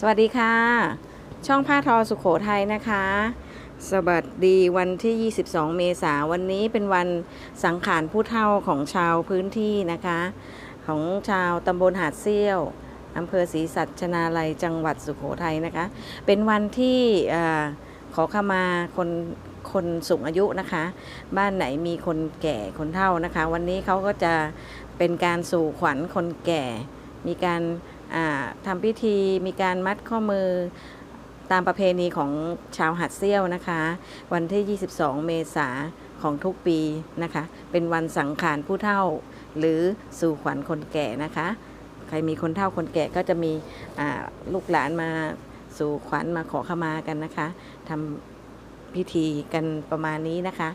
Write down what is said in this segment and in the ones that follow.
สวัสดีค่ะ ช่องผ้าทอสุขโขทัยนะคะ สวัสดีวันที่ 22 เมษายนวันนี้เป็นวันสังขารผู้เฒ่าของชาวพื้นที่นะคะ ของชาวตำบลหาดเซี่ยวอำเภอศรีสัชนาลัยจังหวัดสุขโขทัยนะคะ เป็นวันที่ขอขมาคนคนสูงอายุนะคะ บ้านไหนมีคนแก่คนเฒ่านะคะ วันนี้เขาก็จะเป็นการสู่ขวัญคนแก่มีการ ทำพิธีมีการมัดข้อมือตามประเพณีของชาวหัดเซี่ยวนะคะ วันที่ 22 เมษาของทุกปีนะคะ เป็นวันสังขารผู้เฒ่า หรือสู่ขวัญคนแก่นะคะ ใครมีคนเฒ่าคนแก่ก็จะมีลูกหลานมาสู่ขวัญมาขอขมากันนะคะทำพิธีกันประมาณนี้นะคะ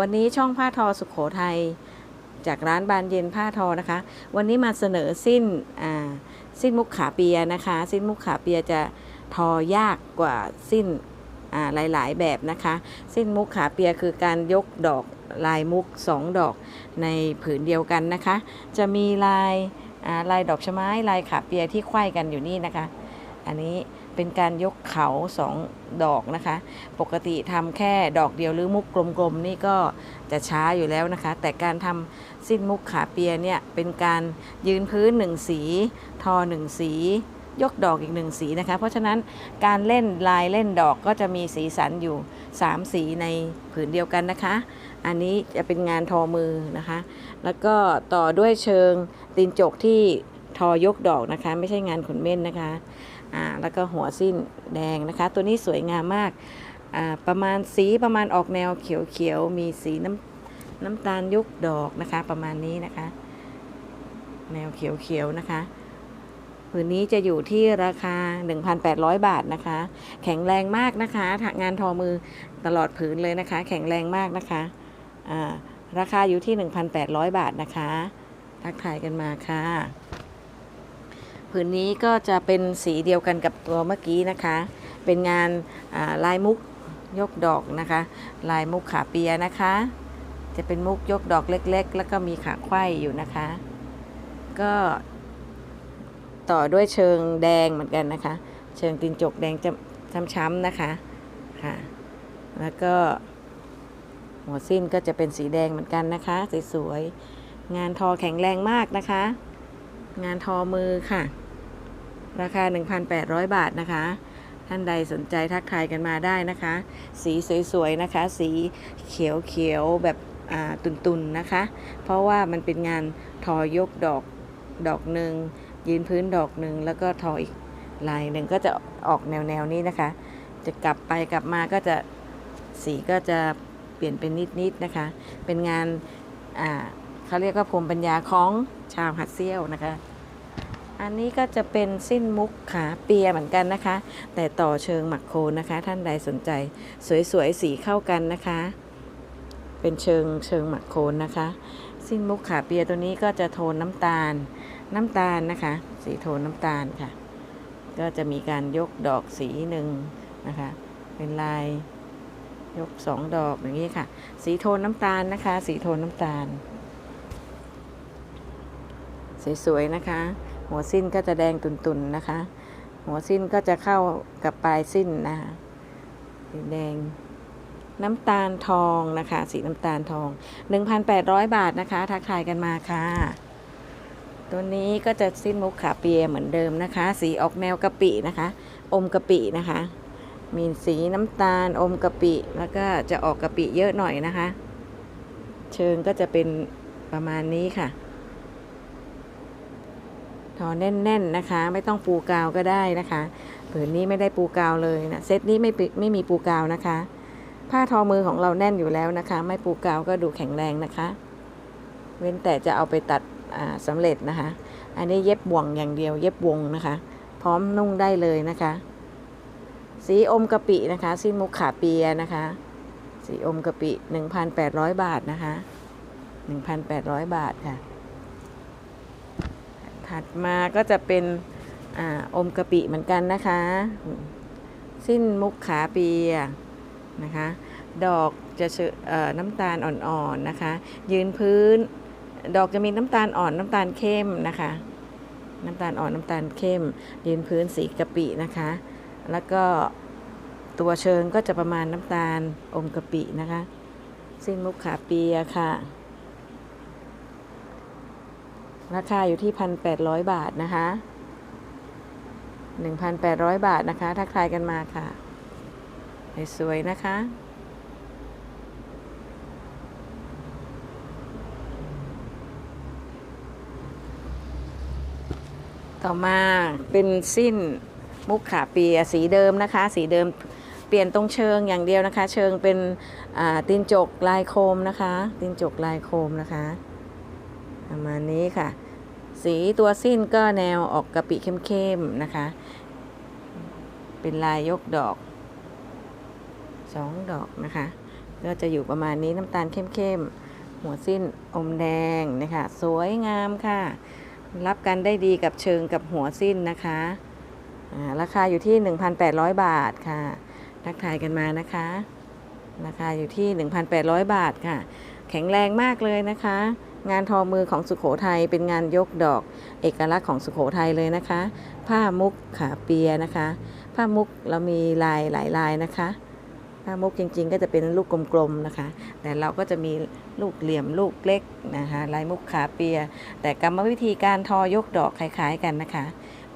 วันนี้ช่องผ้าทอสุขโขทัย จากร้านบานเย็นผ้าทอนะคะ วันนี้มาเสนอสิ้นสิ้นมุกขาเปียนะคะ สิ้นมุกขาเปียจะทอยากกว่าสิ้นอ่าหลายๆ แบบนะคะ สิ้นมุกขาเปียคือการยกดอกลายมุกสองดอกในผืนเดียวกันนะคะ จะมีลายลายดอกชะไม้ลายขาเปียที่ไขว้กันอยู่นี่นะคะ อันนี้ เป็นการยกเขาสองดอกนะคะ ปกติทำแค่ดอกเดียวหรือมุกกลมๆนี่ก็จะช้าอยู่แล้วนะคะ แต่การทำสิ้นมุกขาเปียเนี่ยเป็นการยืนพื้นหนึ่งสี ทอหนึ่งสียกดอกอีกหนึ่งสีนะคะ เพราะฉะนั้นการเล่นลายเล่นดอกก็จะมีสีสันอยู่ 3 สีในผืนเดียวกันนะคะ อันนี้จะเป็นงานทอมือนะคะ แล้วก็ต่อด้วยเชิงตีนจกที่ทอยกดอกนะคะ ไม่ใช่งานขนเม่นนะคะ อ่าแล้วก็หัวสิ้นแดงนะคะ ตัวนี้สวยงามมากอ่าประมาณสีประมาณออกแนวเขียวๆมีสีน้ำน้ำตาลยุกดอกนะคะ ประมาณนี้นะคะ แนวเขียวๆนะคะผืนนี้จะอยู่ที่ราคา 1,800 บาทนะคะ แข็งแรงมากนะคะงานทอมือตลอดผืนเลยนะคะ แข็งแรงมากนะคะราคาอยู่ที่ 1,800 บาทนะคะ ทักทายกันมาค่ะ ผืนนี้ก็จะเป็นสีเดียวกันกับตัวเมื่อกี้นะคะ เป็นงานาลายมุกยกดอกนะคะ ลายมุกขาเปียนะคะ จะเป็นมุกยกดอกเล็ก ๆ แล้วก็มีขาไขว้อยู่นะคะ ก็ต่อด้วยเชิงแดงเหมือนกันนะคะ เชิงตีนจกแดงจะช้ำๆนะคะค่ะ แล้วก็หัวสิ้นก็จะเป็นสีแดงเหมือนกันนะคะ สวยๆ งานทอแข็งแรงมากนะคะ งานทอมือค่ะ ราคา 1,800 บาทนะคะ ท่านใดสนใจทักทายกันมาได้นะคะ สีสวยๆนะคะ สีเขียวๆแบบตุนๆนะคะ เพราะว่ามันเป็นงานทอยกดอกดอกหนึ่งยืนพื้นดอกหนึ่งแล้วก็ทออีกลายหนึ่งก็จะออกแนวๆนี้นะคะ จะกลับไปกลับมาก็จะสีก็จะเปลี่ยนเป็นนิดๆนะคะ เป็นงานเขาเรียกว่าภูมิปัญญาของชาวหัดเซี่ยวนะคะ อันนี้ก็จะเป็นสิ้นมุกขาเปียเหมือนกันนะคะ แต่ต่อเชิงหมักโคนนะคะ ท่านใดสนใจ สวยๆสีเข้ากันนะคะ เป็นเชิงเชิงหมักโคนนะคะ สิ้นมุกขาเปียตัวนี้ก็จะโทนน้ำตาลน้ำตาลนะคะ สีโทนน้ำตาลค่ะ ก็จะมีการยกดอกสีหนึ่งนะคะ เป็นลายยกสองดอกอย่างนี้ค่ะ สีโทนน้ำตาลนะคะ สีโทนน้ำตาล สวยๆนะคะ หัวสิ้นก็จะแดงตุ่นๆนะคะ หัวสิ้นก็จะเข้ากับปลายสิ้นนะคะสีแดงน้ำตาลทองนะคะ สีน้ำตาลทอง 1,800 บาทนะคะทักทายกันมาค่ะ ตัวนี้ก็จะสิ้นมุกขาเปียเหมือนเดิมนะคะ สีออกแนวกะปินะคะ อมกะปินะคะ มีสีน้ำตาลอมกะปิ แล้วก็จะออกกะปิเยอะหน่อยนะคะ เชิงก็จะเป็นประมาณนี้ค่ะ ทอแน่นๆนะคะ ไม่ต้องปูกาวก็ได้นะคะผืนนี้ไม่ได้ปูกาวเลยนะเซตนี้ไม่ไม่มีปูกาวนะคะ ผ้าทอมือของเราแน่นอยู่แล้วนะคะ ไม่ปูกาวก็ดูแข็งแรงนะคะ เว้นแต่จะเอาไปตัดอ่าสำเร็จนะคะ อันนี้เย็บบ่วงอย่างเดียว เย็บวงนะคะ พร้อมนุ่งได้เลยนะคะ สีอมกะปินะคะสิ้นมุกขาเปียนะคะ สีอมกะปิ 1,800 บาทนะคะ 1,800 บาทค่ะ ถัดมาก็จะเป็นออมกะปิเหมือนกันนะคะ สิ้นมุกขาเปียนะคะ ดอกจะเชอน้ำตาลอ่อนๆนะคะ ยืนพื้น ดอกจะมีน้ำตาลอ่อนน้ำตาลเข้มนะคะ น้ำตาลอ่อนน้ำตาลเข้ม ยืนพื้นสีกะปินะคะ แล้วก็ตัวเชิงก็จะประมาณน้ำตาลอมกะปินะคะ สิ้นมุกขาเปียค่ะ ราคาอยู่ที่พันแปดร้อยบาทนะคะหนึ่งพันแปดร้อยบาทนะคะ ถ้าใครกันมาค่ะ สวยๆนะคะต่อมาเป็นสิ้นมุกขาเปียสีเดิมนะคะ สีเดิมเปลี่ยนตรงเชิงอย่างเดียวนะคะ เชิงเป็นตีนจกลายโคมนะคะตีนจกลายโคมนะคะ ประมาณนี้ค่ะ สีตัวสิ้นก็แนวออกกะปิเข้มๆนะคะ เป็นลายยกดอกสองดอกนะคะ ก็จะอยู่ประมาณนี้น้ำตาลเข้มๆ หัวสิ้นอมแดงนะคะ สวยงามค่ะ รับกันได้ดีกับเชิงกับหัวสิ้นนะคะราคาอยู่ที่ 1,800 บาทค่ะทักทายกันมานะคะ ราคาอยู่ที่ 1,800 บาทค่ะ แข็งแรงมากเลยนะคะ งานทอมือของสุขโขทัยเป็นงานยกดอกเอกลักษณ์ของสุขโขทัยเลยนะคะ ผ้ามุกขาเปียนะคะ ผ้ามุกเรามีลายหลายลายนะคะ ผ้ามุกจริงๆ ก็จะเป็นลูกกลมๆนะคะ แต่เราก็จะมีลูกเหลี่ยมลูกเล็กนะคะลายมุกขาเปีย แต่กรรมวิธีการทอยกดอกคล้าย ๆกันนะคะ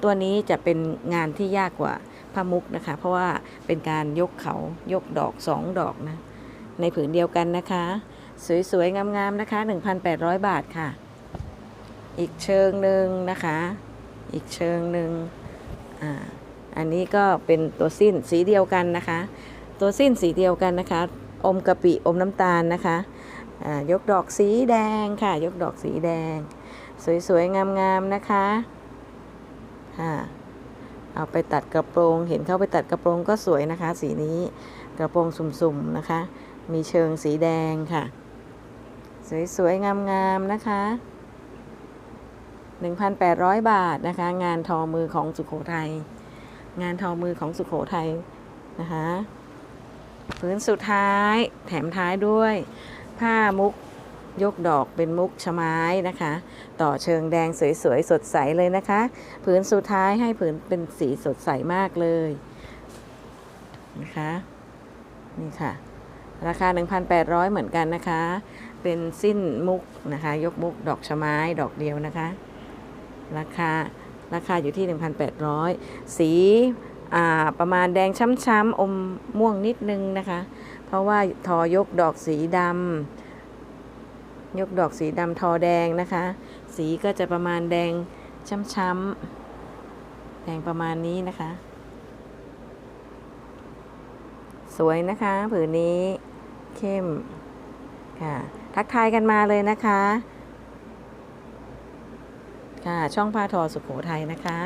ตัวนี้จะเป็นงานที่ยากกว่าผ้ามุกนะคะ เพราะว่าเป็นการยกเขายกดอกสองดอกนะในผืนเดียวกันนะคะ สวยๆ งามๆ นะคะ 1,800 บาทค่ะ อีกเชิงหนึ่งนะคะ อีกเชิงหนึ่งอ่าอันนี้ก็เป็นตัวสิ้นสีเดียวกันนะคะ ตัวสิ้นสีเดียวกันนะคะ อมกะปิอมน้ำตาลนะคะอ่ายกดอกสีแดงค่ะ ยกดอกสีแดง สวยๆ งามๆ นะคะค่ะเอาไปตัดกระโปรง เห็นเข้าไปตัดกระโปรงก็สวยนะคะ สีนี้กระโปรงสุ่มๆ นะคะ มีเชิงสีแดงค่ะ สวยๆ งามๆ นะคะ 1,800 บาทนะคะ งานทอมือของสุขโขทัย งานทอมือของสุขโขทัยนะคะพื้นสุดท้ายแถมท้ายด้วย ผ้ามุกยกดอกเป็นมุกชะไม้นะคะ ต่อเชิงแดงสวยๆ สดใสเลยนะคะผืนสุดท้ายให้ผืนเป็นสีสดใสมากเลยนะคะนี่ค่ะ ราคา 1,800 เหมือนกันนะคะ เป็นสิ้นมุกนะคะ ยกมุกดอกชะไม้ดอกเดียวนะคะ ราคาราคาอยู่ที่ 1,800 สีอ่าประมาณแดงช้ำๆอมม่วงนิดนึงนะคะ เพราะว่าทอยกดอกสีดำยกดอกสีดำทอแดงนะคะ สีก็จะประมาณแดงช้ำๆแดงประมาณนี้นะคะ สวยนะคะ ผืนนี้เข้มค่ะ ทักทายกันมาเลยนะคะ ค่ะ ช่องพาทอสุขโขทัยนะคะ